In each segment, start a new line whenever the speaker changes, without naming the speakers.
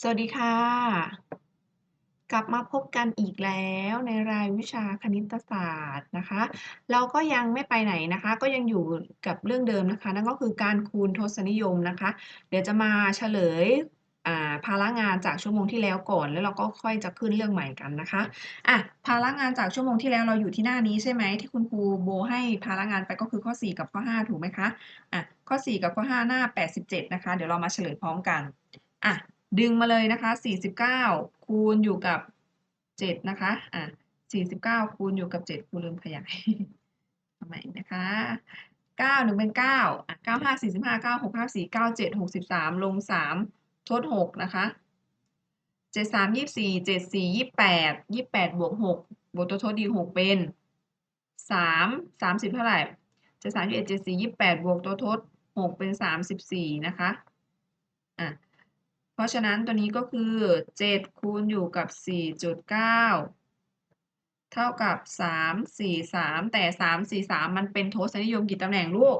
สวัสดีค่ะ กลับมาพบกันอีกแล้วในรายวิชาคณิตศาสตร์นะคะ เราก็ยังไม่ไปไหนนะคะ ก็ยังอยู่กับเรื่องเดิมนะคะ นั่นก็คือการคูณทศนิยมนะคะ เดี๋ยวจะมาเฉลยภาระงานจากชั่วโมงที่แล้วก่อน แล้วเราก็ค่อยจะขึ้นเรื่องใหม่กันนะคะอะภาระงานจากชั่วโมงที่แล้วเราอยู่ที่หน้านี้ใช่ไหมที่คุณครูโบให้ภาระงานไปก็คือข้อ 4 กับข้อ 5 ถูกไหมคะอะข้อ 4 กับข้อ 5 หน้า 87 นะคะ เดี๋ยวเรามาเฉลยพร้อมกันอะ ดึงมาเลยนะคะ 49 คูณอยู่กับ 7 นะคะ อะ 49 คูณอยู่กับ 7ครูลืมขยายทำไมนะคะ 9 1 เป็น 9 อะ 9 5 45 9 6 5 4 9 7 63 ลง 3 ทด 6 นะคะ 7 3 24 7 4 28 28 บวก 6 บวกตัวทดดี 6 เป็น 3 30 เท่าไหร่ 7 3 21 7 4 28 บวกตัวทด 6 เป็น 34 นะคะ อะ เพราะฉะนั้นตัวนี้ก็คือ 7 คูณอยู่กับ 4.9 เท่ากับ 343 แต่ 343 มันเป็นทศนิยมกี่ตำแหน่งลูก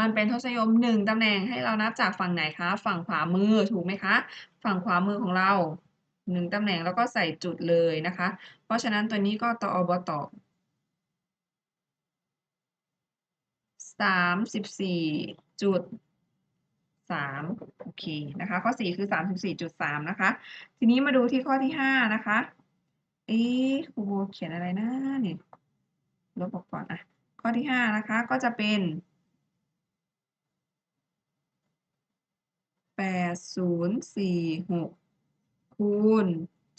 มันเป็นทศนิยม 1ตำแหน่งให้เรานับจากฝั่งไหนคะ ฝั่งขวามือถูกไหมคะ ฝั่งขวามือของเรา 1ตำแหน่งแล้วก็ใส่จุดเลยนะคะ เพราะฉะนั้นตัวนี้ก็ตอบตอบ34จุด 3โอเคนะคะข้อ 4 คือ 34.3 นะคะ ทีนี้มาดูที่ข้อที่ 5 นะคะ เอ๊ะครูโบเขียนอะไรนะนี่ลบออกก่อนอะข้อที่ 5 นะคะก็จะเป็น 8046 คูณ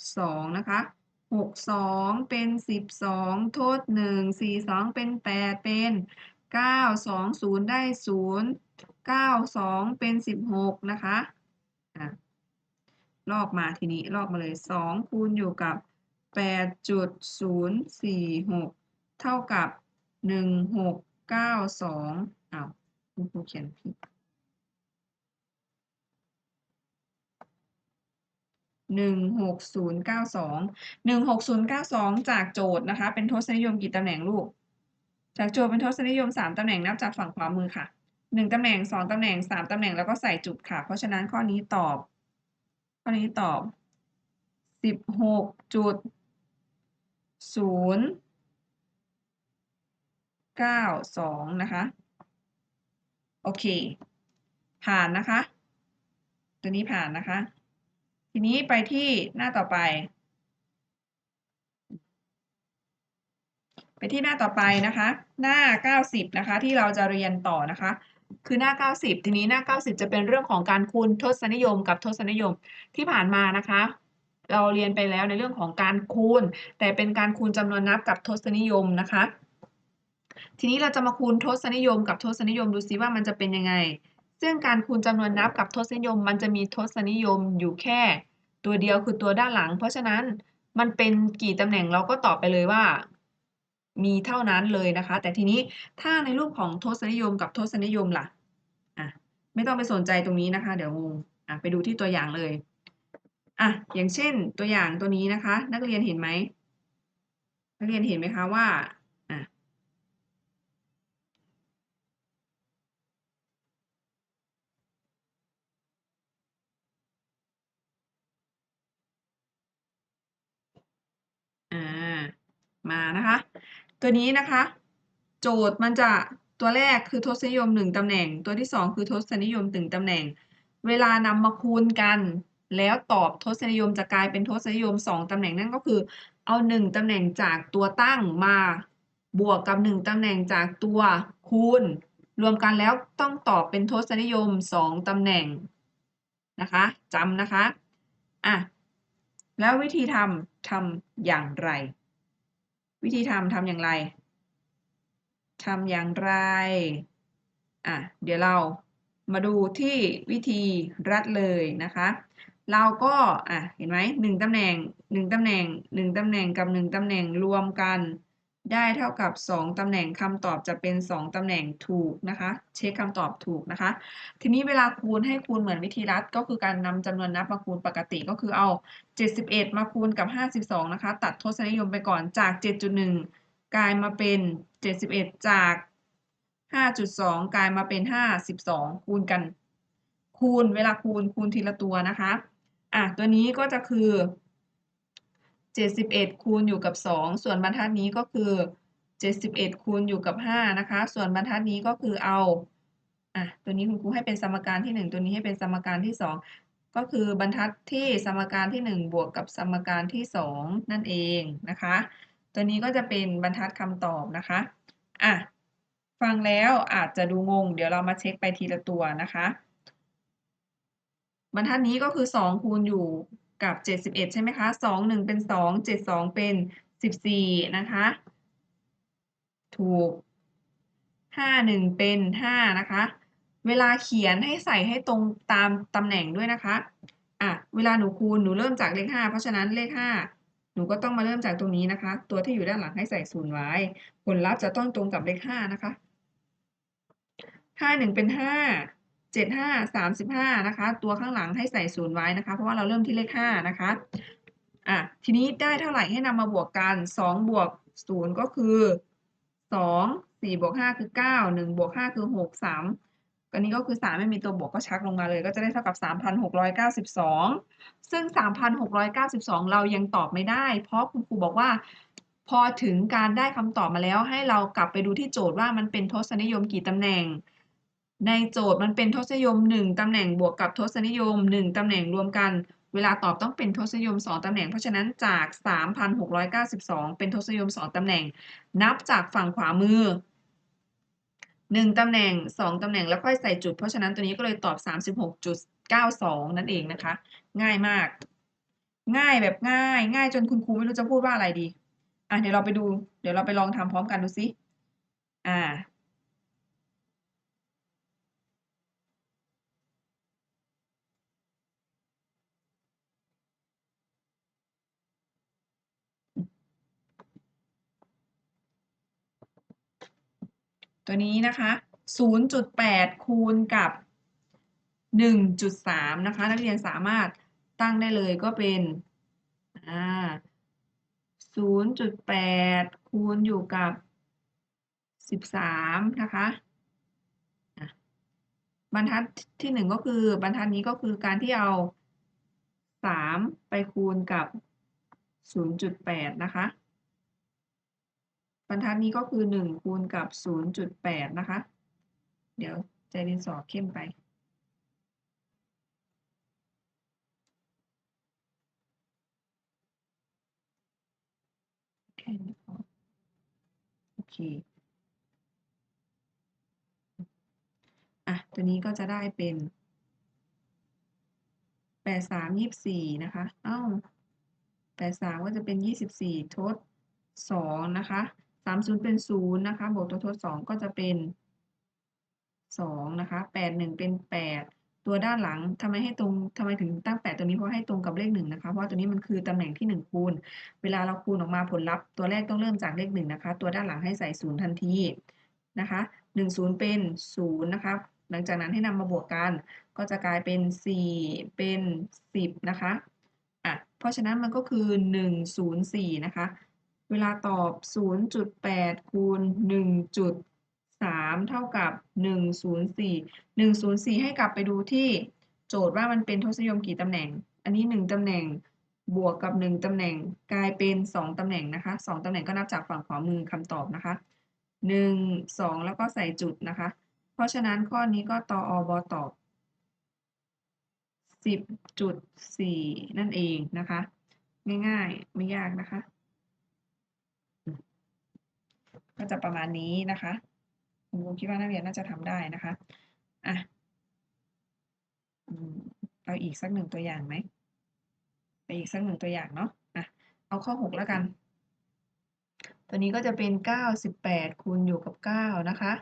2 นะคะ 62 เป็น 12ทด1 42 เป็น 8 เป็น 9 20 ได้ 0 92 เป็น 16 นะคะอะลอกมาทีนี้ลอกมาเลย 2 คูณอยู่กับ 8.046 เท่ากับ 1692อ้าวคุณครูเขียนผิดหนึ่งหกศูนย์เก้าสองหนึ่งหกศูนย์เก้าสองจากโจทย์นะคะ เป็นทศนิยมกี่ตำแหน่งลูก จากโจทย์เป็นทศนิยมสามตำแหน่งนับจากฝั่งขวามือค่ะหนึ่งตำแหน่งสองตำแหน่งสามตำแหน่งแล้วก็ใส่จุดค่ะ เพราะฉะนั้นข้อนี้ตอบ ข้อนี้ตอบสิบหกจุดศูนย์เก้าสองนะคะ โอเค ผ่านนะคะ ตัวนี้ผ่านนะคะ ทีนี้ไปที่หน้าต่อไป ไปที่หน้าต่อไปนะคะ หน้า 90 นะคะ ที่เราจะเรียนต่อนะคะ คือหน้า 90 ทีนี้หน้า 90 จะเป็นเรื่องของการคูณทศนิยมกับทศนิยมที่ผ่านมานะคะ เราเรียนไปแล้วในเรื่องของการคูณ แต่เป็นการคูณจำนวนนับกับทศนิยมนะคะ ทีนี้เราจะมาคูณทศนิยมกับทศนิยมดูซิว่ามันจะเป็นยังไง ซึ่งการคูณจำนวนนับกับทศนิยม มันจะมีทศนิยมอยู่แค่ ตัวเดียวคือตัวด้านหลัง เพราะฉะนั้นมันเป็นกี่ตำแหน่งเราก็ตอบไปเลยว่า มีเท่านั้นเลยนะคะ แต่ทีนี้ถ้าในรูปของทศนิยมกับทศนิยมล่ะอะไม่ต้องไปสนใจตรงนี้นะคะ เดี๋ยวงงอะไปดูที่ตัวอย่างเลยอะอย่างเช่นตัวอย่างตัวนี้นะคะ นักเรียนเห็นไหมนักเรียนเห็นไหมคะว่าอะอ่ามานะคะ ตัวนี้นะคะ โจทย์มันจะตัวแรกคือทศนิยมหนึ่งตำแหน่ง ตัวที่สองคือทศนิยมหนึ่งตำแหน่ง เวลานำมาคูณกัน แล้วตอบทศนิยมจะกลายเป็นทศนิยมสองตำแหน่งนั่นก็คือ เอาหนึ่งตำแหน่งจากตัวตั้งมาบวกกับหนึ่งตำแหน่งจากตัวคูณ รวมกันแล้วต้องตอบเป็นทศนิยมสองตำแหน่งนะคะจำนะคะอะแล้ววิธีทำทำอย่างไร วิธีทำทำอย่างไรทำอย่างไร อะ เดี๋ยวเรามาดูที่วิธีรัดเลยนะคะ เราก็ อะ เห็นไหมหนึ่งตำแหน่งหนึ่งตำแหน่งหนึ่งตำแหน่งกับหนึ่งตำแหน่งรวมกัน ได้เท่ากับ 2 ตำแหน่งคำตอบจะเป็น 2 ตำแหน่งถูกนะคะ เช็คคำตอบถูกนะคะ ทีนี้เวลาคูณให้คูณเหมือนวิธีรัดก็คือการนำจำนวนนับมาคูณปกติก็คือเอา 71 มาคูณกับ 52 นะคะ ตัดทศนิยมไปก่อนจาก 7.1 กลายมาเป็น 71 จาก 5.2 กลายมาเป็น 52 คูณกัน คูณเวลาคูณคูณทีละตัวนะคะอะตัวนี้ก็จะคือ 71 คูณอยู่กับ 2 ส่วนบรรทัดนี้ก็คือ 71 คูณอยู่กับ 5 นะคะ ส่วนบรรทัดนี้ก็คือเอาอะตัวนี้คุณครูให้เป็นสมการที่ 1 ตัวนี้ให้เป็นสมการที่ 2 ก็คือบรรทัดที่สมการที่ 1 บวกกับสมการที่ 2 นั่นเองนะคะ ตัวนี้ก็จะเป็นบรรทัดคำตอบนะคะอะฟังแล้วอาจจะดูงง เดี๋ยวเรามาเช็คไปทีละตัวนะคะ บรรทัดนี้ก็คือ 2 คูณอยู่ กับ 71 ใช่ไหมคะ 2 1 เป็น 2 7 2 เป็น 14 นะคะ ถูก 5 1 เป็น 5 นะคะ เวลาเขียนให้ใส่ให้ตรงตามตำแหน่งด้วยนะคะ อะ เวลาหนูคูณ หนูเริ่มจากเลข 5 เพราะฉะนั้นเลข 5 หนูก็ต้องมาเริ่มจากตรงนี้นะคะ ตัวที่อยู่ด้านหลังให้ใส่ศูนย์ไว้ ผลลัพธ์จะต้องตรงกับเลข 5 นะคะ 5 1 เป็น 5 7 5 35 นะคะ ตัวข้างหลังให้ใส่ศูนย์ไว้นะคะ เพราะว่าเราเริ่มที่เลข 5 นะคะ อะ ทีนี้ได้เท่าไหร่ให้นำมาบวกกัน 2 บวก 0 ก็คือ 2 4บวก5คือ 9 1บวก5คือ 6 3อันนี้ก็คือ 3 ไม่มีตัวบวกก็ชักลงมาเลย ก็จะได้เท่ากับ 3,692 ซึ่ง 3,692 เรายังตอบไม่ได้ เพราะคุณครูบอกว่าพอถึงการได้คำตอบมาแล้ว ให้เรากลับไปดูที่โจทย์ว่ามันเป็นทศนิยมกี่ตำแหน่ง ในโจทย์มันเป็นทศนิยม 1 ตำแหน่งบวกกับทศนิยม 1 ตำแหน่งรวมกัน เวลาตอบต้องเป็นทศนิยม 2 ตำแหน่ง เพราะฉะนั้นจาก 3,692 เป็นทศนิยม 2 ตำแหน่ง นับจากฝั่งขวามือ 1 ตำแหน่ง 2 ตำแหน่งแล้วค่อยใส่จุด เพราะฉะนั้นตัวนี้ก็เลยตอบ 36.92 นั่นเองนะคะ ง่ายมาก ง่ายแบบง่าย ง่ายจนคุณครูไม่รู้จะพูดว่าอะไรดี อะเดี๋ยวเราไปดู เดี๋ยวเราไปลองทำพร้อมกันดูซิอ่า ตัวนี้นะคะ 0.8 คูณกับ 1.3 นะคะ นักเรียนสามารถตั้งได้เลยก็เป็นอ่า0.8 คูณอยู่กับ 13 นะคะบรรทัดที่ 1 ก็คือบรรทัดนี้ก็คือการที่เอา 3 ไปคูณกับ 0.8 นะคะ บรรทัดนี้ก็คือ 1 คูณกับ 0.8 นะคะ เดี๋ยวใจดินสอเข้มไป โอเค อะ ตัวนี้ก็จะได้เป็น 83 24 นะคะ เอ้า 83 ก็จะเป็น 24 ทด 2 นะคะ 30เป็น0นย์นะคะ บวกตัวทด2ก็จะเป็น2นะคะ81เป็น8ตัวด้านหลังทำไมให้ตรงทำไมถึงตั้ง8ตัวนี้เพราะให้ตรงกับเลข1นะคะ เพราะตัวนี้มันคือตำแหน่งที่1คูณ เวลาเราคูณออกมาผลลัพธ์ตัวแรกต้องเริ่มจากเลข1นะคะ ตัวด้านหลังให้ใส่0ทันทีนะคะ1 0เป็น0นย์นะคะ หลังจากนั้นให้นำมาบวกกัน ก็จะกลายเป็น4เป็น10นะคะอะเพราะฉะนั้นมันก็คือ104นะคะ เวลาตอบ 0.8 คูณ 1.3 เท่ากับ 104 104 ให้กลับไปดูที่โจทย์ว่ามันเป็นทศนิยมกี่ตำแหน่ง อันนี้ 1 ตำแหน่งบวกกับ 1 ตำแหน่งกลายเป็น 2 ตำแหน่งนะคะ 2 ตำแหน่งก็นับจากฝั่งขวามือคำตอบนะคะ 1 2 แล้วก็ใส่จุดนะคะ เพราะฉะนั้นข้อนี้ก็ตออบตอบ 10.4 นั่นเองนะคะ ง่ายๆ ไม่ยากนะคะ ก็จะประมาณนี้นะคะคุณครูคิดว่านักเรียนน่าจะทำได้นะคะอะเอาอีกสักหนึ่งตัวอย่างไหมไปอีกสักหนึ่งตัวอย่างเนาะอะเอาข้อ6แล้วกัน ตัวนี้ก็จะเป็น98คูณอยู่กับ9นะคะ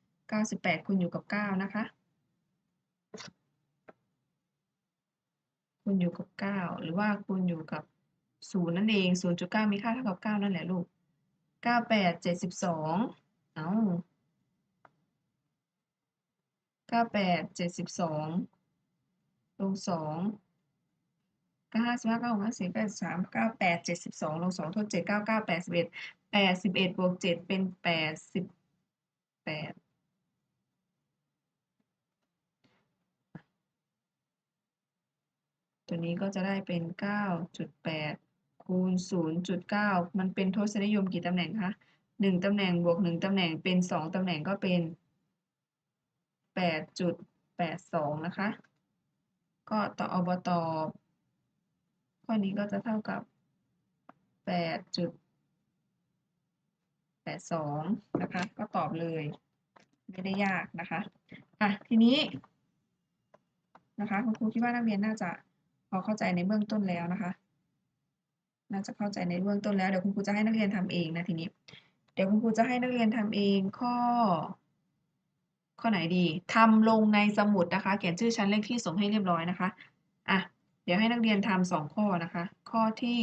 98คูณอยู่กับ9นะคะคูณอยู่กับ9หรือว่าคูณอยู่กับ0นั่นเอง0.9มีค่าเท่ากับ9นั่นแหละลูก เก้าแปดเจ็ดสิบสองเอ้าเก้าแปดเจ็ดสิบสองลงสองเก้าห้าสิบห้าเก้าหกห้าสี่แปดสามเก้าแปดเจ็ดสิบสองลงสองทดเจ็ดเก้าเก้าแปดสิบเอ็ดแปดสิบเอ็ดบวกเจ็ดเป็นแปดสิบแปดตัวนี้ก็จะได้เป็นเก้าจุดแปด คูณ 0.9 มันเป็นทศนิยมกี่ตำแหน่งคะ1ตำแหน่งบวก 1ตำแหน่งเป็น 2ตำแหน่งก็เป็น 8.82 นะคะ ก็ต่ออบตอข้อนี้ก็จะเท่ากับ 8.82 นะคะ ก็ตอบเลย ไม่ได้ยากนะคะ อะ ทีนี้นะคะคุณครูคิดว่านักเรียนน่าจะพอเข้าใจในเบื้องต้นแล้วนะคะ น่าจะเข้าใจในเบื้องต้นแล้วเดี๋ยวคุณครูจะให้นักเรียนทำเองนะทีนี้ เดี๋ยวคุณครูจะให้นักเรียนทำเองข้อ ข้อไหนดีทำลงในสมุดนะคะ เขียนชื่อชั้นเลขที่ส่งให้เรียบร้อยนะคะอะเดี๋ยวให้นักเรียนทำสองข้อนะคะ ข้อที่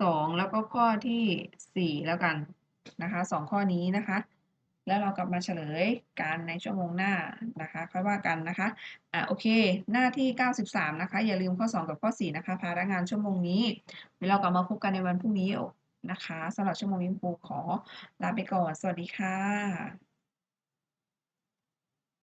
สองแล้วก็ข้อที่สี่แล้วกันนะคะสองข้อนี้นะคะ แล้วเรากลับมาเฉลยกันในชั่วโมงหน้านะคะค่อยว่ากันนะคะอะโอเค หน้าที่ 93 นะคะ อย่าลืมข้อ 2 กับข้อ 4 นะคะพาระงานชั่วโมงนี้เดี๋ยวเรากลับมาพบกันในวันพรุ่งนี้นะคะสำหรับชั่วโมงนี้ครูขอลาไปก่อน สวัสดีค่ะ